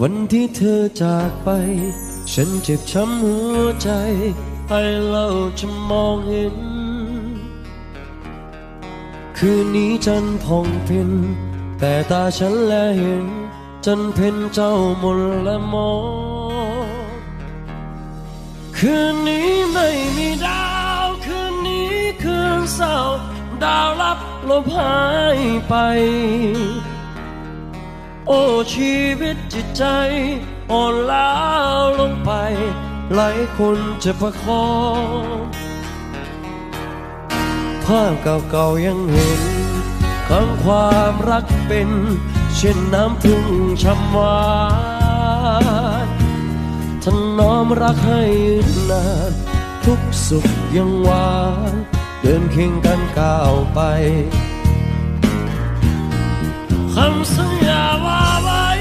วันที่เธอจากไป ฉันเจ็บช้ำหัวใจให้เราจะมองเห็น คืนนี้จันทร์ผ่องเพ็ญแต่ตาฉันแลเห็น จันเพ็ญเจ้ามนต์ละมอง คืนนี้ไม่มีดาว คืนนี้คืนเศร้า ดาวรับลบหายไป อ้ชีวิตจิตใจอ่อนล้าลงไป หลายคนจะประคองภาพเก่าๆยังเห็นคำความรักเป็น เช่นน้ำพึ่งช่ำหวานถนอมรักให้นาน ทุกสุขยังหวาน เดินเคียงกันก้าวไป คำสัญญา